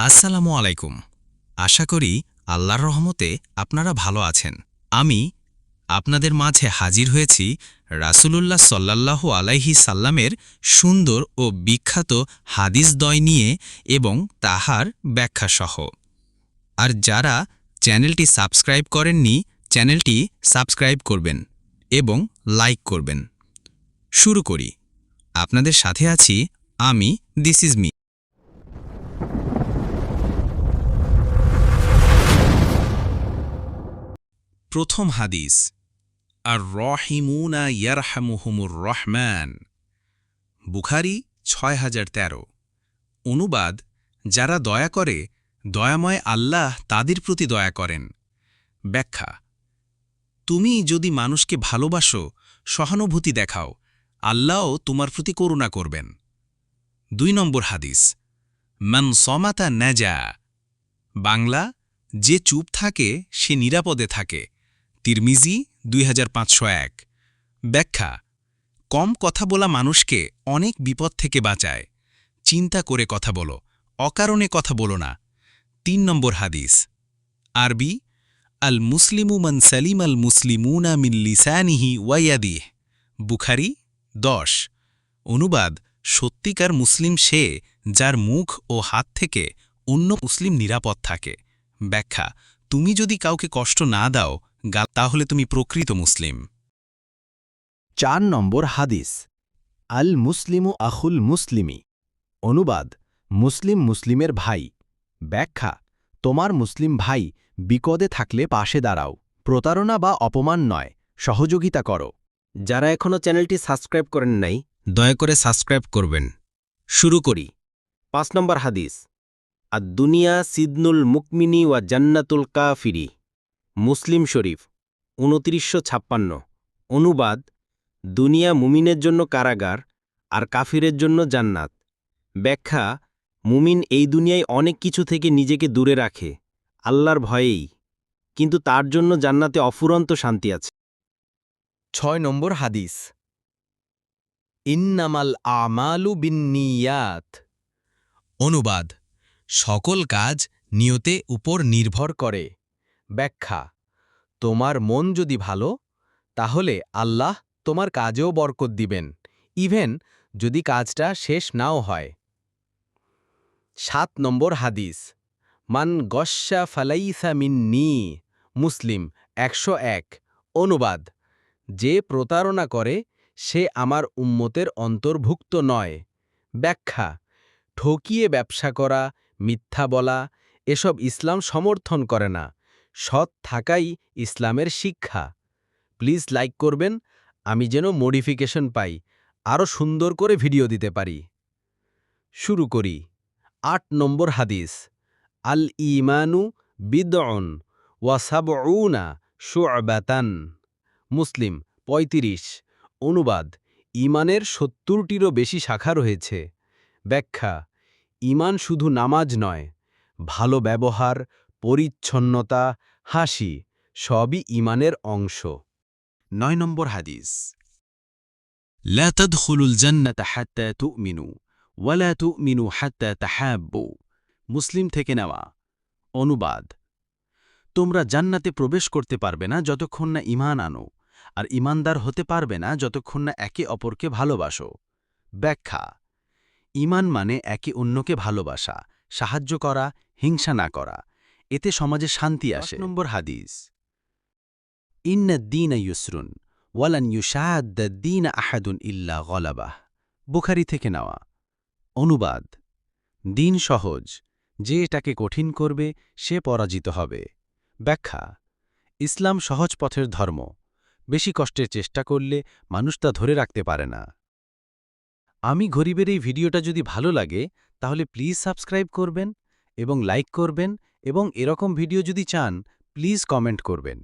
আসসালামু আলাইকুম। আশা করি আল্লাহর রহমতে আপনারা ভালো আছেন। আমি আপনাদের মাঝে হাজির হয়েছি রাসূলুল্লাহ সাল্লাল্লাহু আলাইহি সাল্লামের সুন্দর ও বিখ্যাত হাদিস দয় নিয়ে এবং তাহার ব্যাখ্যাসহ। আর যারা চ্যানেলটি সাবস্ক্রাইব করেননি, চ্যানেলটি সাবস্ক্রাইব করবেন এবং লাইক করবেন। শুরু করি। আপনাদের সাথে আছি আমি, দিস ইজ মি। প্রথম হাদিস আর রহিমুনা ইয়ারহামুহুমুর রহমান বুখারি ছয় হাজার তেরো। অনুবাদ, যারা দয়া করে, দয়াময় আল্লাহ তাদের প্রতি দয়া করেন। ব্যাখ্যা, তুমি যদি মানুষকে ভালোবাসো, সহানুভূতি দেখাও, আল্লাহও তোমার প্রতি করুণা করবেন। দুই নম্বর হাদিস, মান সমাতা নেজা বাংলা, যে চুপ থাকে, সে নিরাপদে থাকে। তিরমিজি দুই হাজার পাঁচশো এক। ব্যাখ্যা, কম কথা বলা মানুষকে অনেক বিপদ থেকে বাঁচায়। চিন্তা করে কথা বলো, অকারণে কথা বলো না। তিন নম্বর হাদিস, আরবি আল মুসলিমু মান সালিম আল মুসলিমুনা মিন লিসানিহি ওয়াইয়াদিহ বুখারি দশ। অনুবাদ, সত্যিকার মুসলিম সে যার মুখ ও হাত থেকে অন্য মুসলিম নিরাপদ থাকে। ব্যাখ্যা, তুমি যদি কাউকে কষ্ট না দাও তাহলে তুমি প্রকৃত মুসলিম। চার নম্বর হাদিস। আল মুসলিমু আখুল মুসলিমি। অনুবাদ, মুসলিম মুসলিমের ভাই। ব্যাখ্যা, তোমার মুসলিম ভাই বিপদে থাকলে পাশে দাঁড়াও। প্রতারণা বা অপমান নয়, সহযোগিতা করো। যারা এখনও চ্যানেলটি সাবস্ক্রাইব করেন নাই, দয়া করে সাবস্ক্রাইব করবেন। শুরু করি। পাঁচ নম্বর হাদিস। আর দুনিয়া সিদনুল মুকমিনী ওয়া জান্নাতুল কাফিরি। মুসলিম শরীফ, উনত্রিশশো ছাপ্পান্ন। অনুবাদ, দুনিয়া মুমিনের জন্য কারাগার আর কাফিরের জন্য জান্নাত। ব্যাখ্যা, মুমিন এই দুনিয়ায় অনেক কিছু থেকে নিজেকে দূরে রাখে, আল্লাহর ভয়েই, কিন্তু তার জন্য জান্নাতে অফুরন্ত শান্তি আছে। ছয় নম্বর হাদিস। ইন্নামাল আমালু বিন্নিয়াত। অনুবাদ, সকল কাজ নিয়তে উপর নির্ভর করে। ব্যাখ্যা। তোমার মন যদি ভালো, তাহলে আল্লাহ তোমার কাজেও বরকত দিবেন। ইভেন যদি কাজটা শেষ নাও হয়। সাত নম্বর হাদিস। মান গস্যা ফালাইসা মিন্নি। মুসলিম, একশো এক। অনুবাদ। যে প্রতারণা করে, সে আমার উম্মতের অন্তর্ভুক্ত নয়। ব্যাখ্যা। ঠকিয়ে ব্যবসা করা, মিথ্যা বলা, এসব ইসলাম সমর্থন করে না। সৎ থাকাই ইসলামের শিক্ষা। প্লিজ লাইক করবেন, আমি যেন মডিফিকেশন পাই আরও সুন্দর করে ভিডিও দিতে পারি। শুরু করি। আট নম্বর হাদিস। আল ইমানু বিদন ওয়াসাবউনা শুআবাতান। মুসলিম ৩৫ অনুবাদ, ইমানের সত্তরটিরও বেশি শাখা রয়েছে। ব্যাখ্যা, ইমান শুধু নামাজ নয়, ভালো ব্যবহার পরিচ্ছন্নতা হাসি সবই ইমানের অংশ নয় নম্বর হাদিস لا تدخلوا الجنة حتى تؤمنوا ولا تؤمنوا حتى تحابوا মুসলিম থেকে নেওয়া অনুবাদ তোমরা জান্নাতে প্রবেশ করতে পারবে না যতক্ষণ না ইমান আনো আর ইমানদার হতে পারবে না যতক্ষণ না একে অপরকে ভালোবাসো ব্যাখ্যা ইমান মানে একে অন্যকে ভালোবাসা সাহায্য করা হিংসা না করা এতে সমাজে শান্তি আসে। নম্বর হাদিস। ইন্নাদ্দিন ইউসরুন ওয়ালান ইউশাহাদ্দিন আহাদুন ইল্লা গলাবাহ। বুখারি থেকে নেওয়া। অনুবাদ। দিন সহজ যে এটাকে কঠিন করবে সে পরাজিত হবে। ব্যাখ্যা। ইসলাম সহজ পথের ধর্ম। বেশি কষ্টের চেষ্টা করলে মানুষ তা ধরে রাখতে পারে না। আমি গরিবের এই ভিডিওটা যদি ভালো লাগে তাহলে প্লিজ সাবস্ক্রাইব করবেন এবং লাইক করবেন এবং এরকম ভিডিও যদি চান প্লিজ কমেন্ট করবেন।